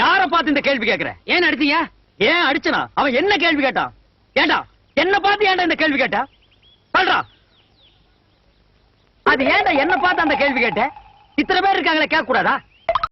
யார பார்த்து இந்த கேள்வி கேக்குற ஏன் அடிச்சீங்க? ஏன் அடிச்சனா? அவன் என்ன கேள்வி கேட்டான்? ஏண்டா என்ன பார்த்து ஏன்டா இந்த கேள்வி கேட்டா? சொல்றா. அது ஏன்டா என்ன பார்த்து அந்த கேள்வி கேட்ட? இத்தனை பேர் இருக்காங்களே கேட்க கூடாதா